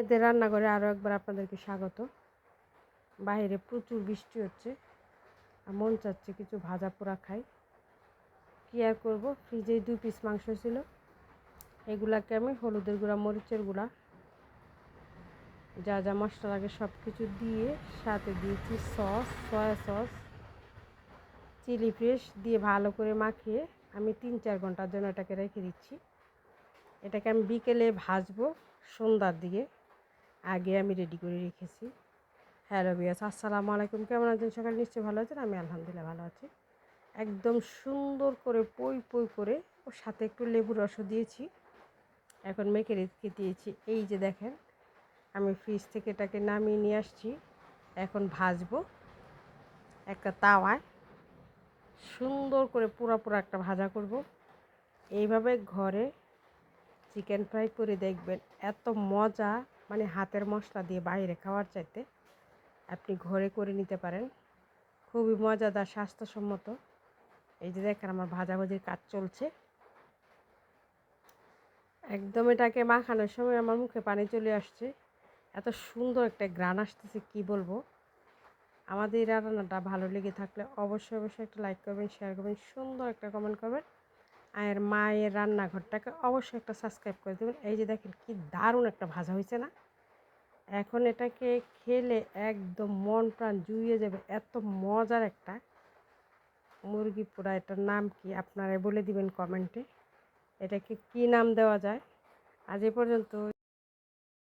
এদের রান্নাঘরে আরও একবার আপনাদেরকে স্বাগত। বাইরে প্রচুর বৃষ্টি হচ্ছে মন চাচ্ছে কিছু ভাজা পোড়া খাই। কী আর করব? ফ্রিজে দুই পিস মাংস ছিল। এগুলাকে আমি হলুদের গুঁড়া, মরিচের গুঁড়া, যা যা মশলা লাগে সব কিছু দিয়ে সাথে দিয়েছি sauce, soya sauce, chilli fresh দিয়ে ভালো করে মাখিয়ে আমি তিন চার ঘণ্টার জন্য এটাকে রেখে দিচ্ছি। এটাকে আমি বিকেলে ভাজবো সন্ধ্যার দিকে। আগে আমি রেডি করে রেখেছি। হ্যালো বিয়াস আসসালামু আলাইকুম। কেমন আছেন? সকাল নিশ্চয়ই ভালো আছেন? আমি আলহামদুলিল্লাহ ভালো আছি। একদম সুন্দর করে পই পই করে ওর সাথে একটু লেবুর রসও দিয়েছি। এখন মেখে রেখে দিয়েছি। এই যে দেখেন, আমি ফ্রিজ থেকে এটাকে নামিয়ে নিয়ে আসছি। এখন ভাজবো একটা তাওয়ায়। সুন্দর করে পুরা পুরা একটা ভাজা করব। এইভাবে ঘরে চিকেন ফ্রাই করে দেখবেন এত মজা মানে হাতের মশলা দিয়ে বাইরে খাওয়ার চাইতে আপনি ঘরে করে নিতে পারেন। খুবই মজাদার, স্বাস্থ্যসম্মত। এই যে দেখেন আমার ভাজাভাজির কাজ চলছে। একদম এটাকে মাখানোর সময় আমার মুখে পানি চলে আসছে। এত সুন্দর একটা গ্রান আসতেছে, কি বলব? আমাদের এই রান্নাটা ভালো লেগে থাকলে অবশ্যই অবশ্যই একটা লাইক করবেন শেয়ার করবেন, সুন্দর একটা কমেন্ট করবেন। আর মায়ের রান্নাঘরটাকে অবশ্যই একটা সাবস্ক্রাইব করে দেবেন। এই যে দেখেন কি দারুণ একটা ভাজা হয়েছে না? এখন এটাকে খেলে একদম মন প্রাণ জুইয়ে যাবে। এত মজার একটা মুরগি পোড়া, এটার নাম কি আপনারা বলে দিবেন কমেন্টে। এটাকে কি নাম দেওয়া যায়? আজ এ পর্যন্ত